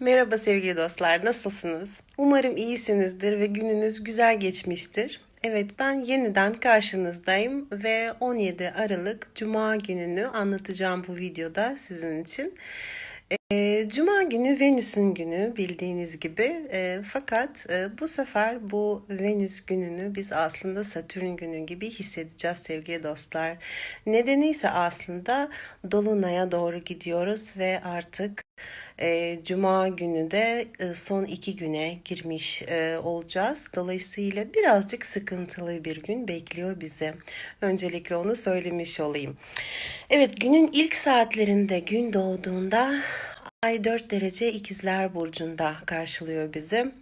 Merhaba sevgili dostlar, nasılsınız? Umarım iyisinizdir ve gününüz güzel geçmiştir. Evet, ben yeniden karşınızdayım ve 17 Aralık Cuma gününü anlatacağım bu videoda sizin için. Ee, Cuma günü Venüs'ün günü bildiğiniz gibi Ee, fakat e, bu sefer bu Venüs gününü biz aslında Satürn günü gibi hissedeceğiz sevgili dostlar. Nedeni ise aslında Dolunay'a doğru gidiyoruz ve artık e, Cuma günü de e, son iki güne girmiş e, olacağız. Dolayısıyla birazcık sıkıntılı bir gün bekliyor bizi. Öncelikle onu söylemiş olayım. Evet günün ilk saatlerinde gün doğduğunda Ay 4 derece ikizler burcunda karşılıyor bizi.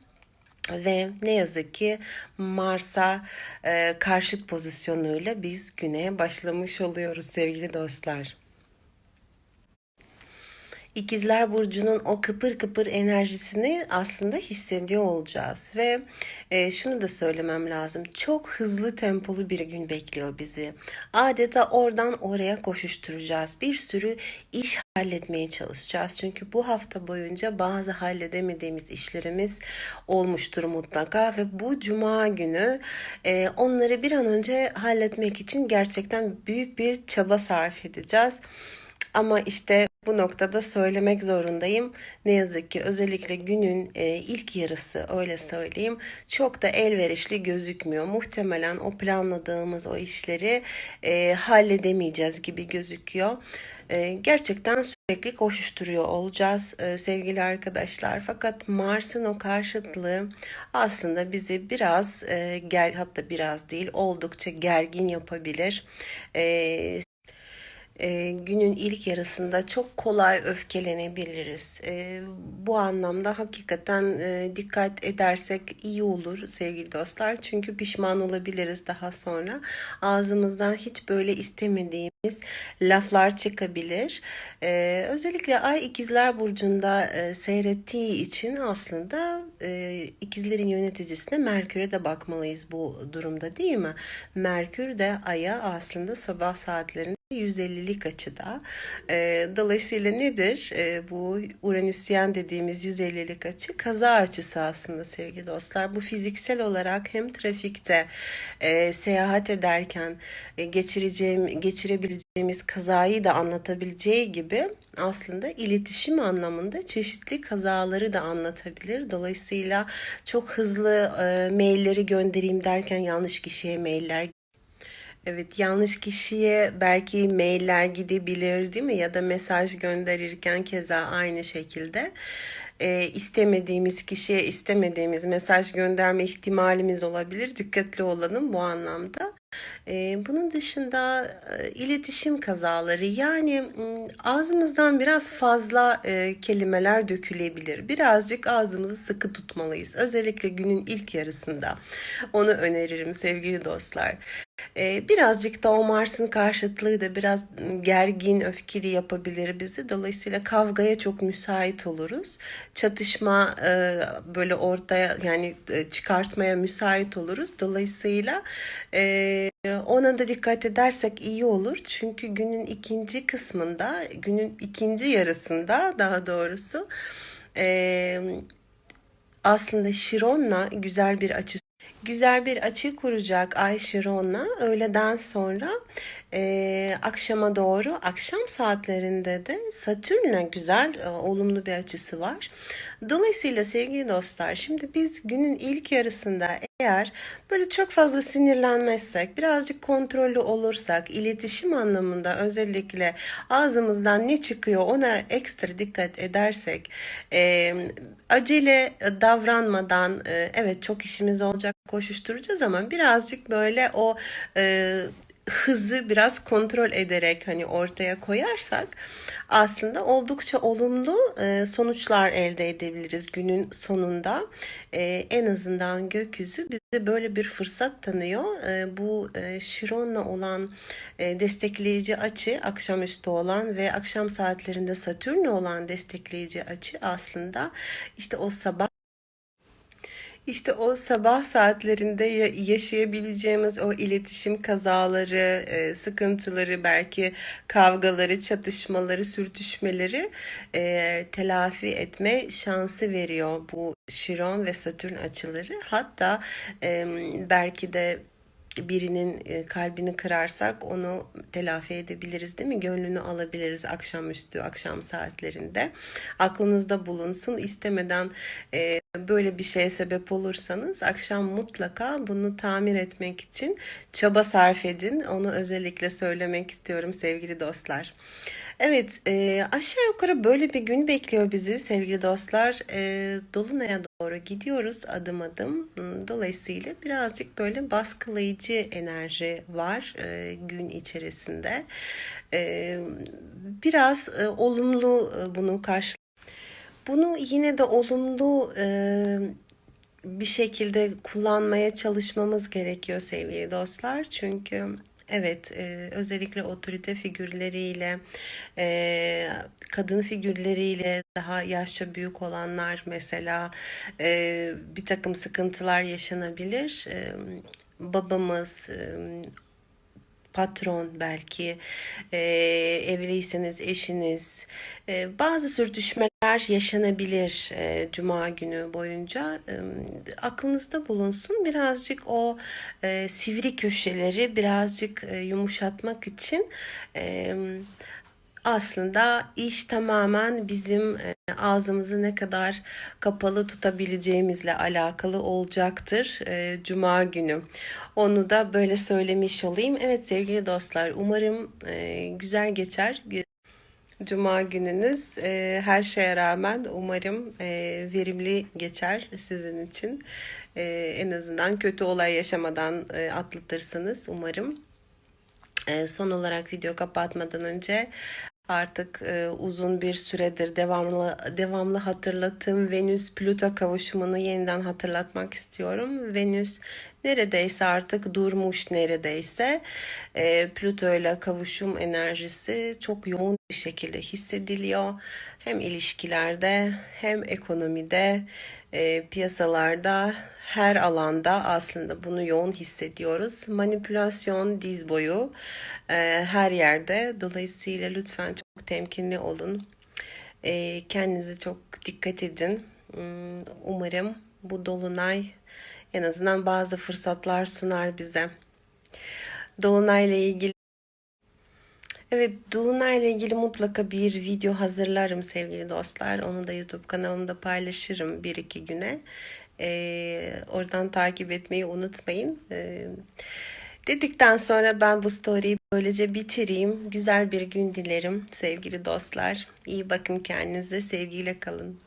Ve ne yazık ki Mars'a e, karşıt pozisyonuyla biz güne başlamış oluyoruz sevgili dostlar. İkizler Burcu'nun o kıpır kıpır enerjisini aslında hissediyor olacağız. Ve e, şunu da söylemem lazım. Çok hızlı tempolu bir gün bekliyor bizi. Adeta oradan oraya koşuşturacağız. Bir sürü iş halletmeye çalışacağız. Çünkü bu hafta boyunca bazı halledemediğimiz işlerimiz olmuştur mutlaka. Ve bu cuma günü e, onları bir an önce halletmek için gerçekten büyük bir çaba sarf edeceğiz. Ama işte bu noktada söylemek zorundayım. Ne yazık ki özellikle günün e, ilk yarısı öyle söyleyeyim çok da elverişli gözükmüyor. Muhtemelen o planladığımız o işleri e, halledemeyeceğiz gibi gözüküyor. E, gerçekten sürekli koşuşturuyor olacağız sevgili arkadaşlar. Fakat Mars'ın o karşıtlığı aslında bizi biraz hatta biraz değil oldukça gergin yapabilir. E, günün ilk yarısında çok kolay öfkelenebiliriz. E, bu anlamda hakikaten e, dikkat edersek iyi olur sevgili dostlar. Çünkü pişman olabiliriz daha sonra. Ağzımızdan hiç böyle istemediğimiz laflar çıkabilir. Özellikle Ay ikizler Burcu'nda seyrettiği için aslında e, ikizlerin yöneticisine Merkür'e de bakmalıyız bu durumda değil mi? Merkür de Ay'a aslında sabah saatlerinde 150'lik açıda. E, dolayısıyla nedir? E, bu Uranüsyen dediğimiz 150'lik açı kaza açısı aslında sevgili dostlar. Bu fiziksel olarak hem trafikte e, seyahat ederken e, geçireceğim, geçirebileceğimiz kazayı da anlatabileceği gibi aslında iletişim anlamında çeşitli kazaları da anlatabilir. Dolayısıyla çok hızlı e, mailleri göndereyim derken yanlış kişiye mailler Evet, yanlış kişiye belki mailler gidebilir değil mi? Ya da mesaj gönderirken keza aynı şekilde e, istemediğimiz kişiye istemediğimiz mesaj gönderme ihtimalimiz olabilir. Dikkatli olalım bu anlamda. E, bunun dışında e, iletişim kazaları yani ağzımızdan biraz fazla e, kelimeler dökülebilir. Birazcık ağzımızı sıkı tutmalıyız. Özellikle günün ilk yarısında. Onu öneririm sevgili dostlar. Ee, birazcık da o Mars'ın karşıtlığı da biraz gergin, öfkeli yapabilir bizi. Dolayısıyla kavgaya çok müsait oluruz. Çatışma e, böyle ortaya yani e, çıkartmaya müsait oluruz. Dolayısıyla e, ona da dikkat edersek iyi olur. Çünkü günün ikinci kısmında, günün ikinci yarısında daha doğrusu aslında Şiron'la güzel bir açı güzel bir açı kuracak Ay Şiron'la öğleden sonra e, akşama doğru akşam saatlerinde de Satürn'le güzel e, olumlu bir açısı var. Dolayısıyla sevgili dostlar şimdi biz günün ilk yarısında eğer böyle çok fazla sinirlenmezsek, birazcık kontrollü olursak, iletişim anlamında özellikle ağzımızdan ne çıkıyor ona ekstra dikkat edersek, e, acele davranmadan e, evet çok işimiz olacak koşuşturacağız ama birazcık böyle o e, hızı biraz kontrol ederek hani ortaya koyarsak aslında oldukça olumlu e, sonuçlar elde edebiliriz günün sonunda. E, en azından gökyüzü bize böyle bir fırsat tanıyor. E, bu Şiron'la olan destekleyici açı akşamüstü olan ve akşam saatlerinde Satürn'le olan destekleyici açı aslında işte o sabah İşte o sabah saatlerinde ya- yaşayabileceğimiz o iletişim kazaları, e, sıkıntıları, belki kavgaları, çatışmaları, sürtüşmeleri e, telafi etme şansı veriyor bu Şiron ve Satürn açıları. Hatta belki de birinin e, kalbini kırarsak onu telafi edebiliriz değil mi? Gönlünü alabiliriz akşamüstü, akşam saatlerinde. Aklınızda bulunsun. İstemeden e, böyle bir şeye sebep olursanız akşam mutlaka bunu tamir etmek için çaba sarf edin. Onu özellikle söylemek istiyorum sevgili dostlar. Evet, e, aşağı yukarı böyle bir gün bekliyor bizi sevgili dostlar. E, Dolunay'a doğru gidiyoruz adım adım. Hmm, Dolayısıyla birazcık böyle baskılayıcı enerji var e, gün içerisinde. E, biraz e, olumlu e, bunu karşı. Bunu yine de olumlu bir şekilde kullanmaya çalışmamız gerekiyor sevgili dostlar. Çünkü evet e, özellikle otorite figürleriyle e, kadın figürleriyle daha yaşça büyük olanlar mesela e, bir takım sıkıntılar yaşanabilir. E, babamız, e, patron belki e, evliyseniz eşiniz e, bazı sürtüşmeler yaşanabilir e, cuma günü boyunca. E, aklınızda bulunsun. Birazcık o e, sivri köşeleri birazcık e, yumuşatmak için e, aslında iş tamamen bizim e, ağzımızı ne kadar kapalı tutabileceğimizle alakalı olacaktır e, Cuma günü. Onu da böyle söylemiş olayım. Evet sevgili dostlar, umarım e, güzel geçer. Cuma gününüz e, her şeye rağmen umarım e, verimli geçer sizin için. E, en azından kötü olay yaşamadan e, atlatırsınız umarım. E, son olarak video kapatmadan önce Artık e, uzun bir süredir devamlı devamlı hatırlattığım Venüs Plüto kavuşumunu yeniden hatırlatmak istiyorum. Venüs neredeyse artık durmuş neredeyse. E, Plüto ile kavuşum enerjisi çok yoğun bir şekilde hissediliyor. Hem ilişkilerde hem ekonomide, e, piyasalarda her alanda aslında bunu yoğun hissediyoruz. Manipülasyon diz boyu e, her yerde. Dolayısıyla lütfen çok temkinli olun. E, kendinize çok dikkat edin. Hmm, Umarım bu dolunay en azından bazı fırsatlar sunar bize. Dolunayla ilgili Evet, Dolunay'la ilgili mutlaka bir video hazırlarım sevgili dostlar. Onu da YouTube kanalımda paylaşırım bir iki güne. Ee, oradan takip etmeyi unutmayın. Ee, dedikten sonra ben bu story'yi böylece bitireyim. Güzel bir gün dilerim sevgili dostlar. İyi bakın kendinize, sevgiyle kalın.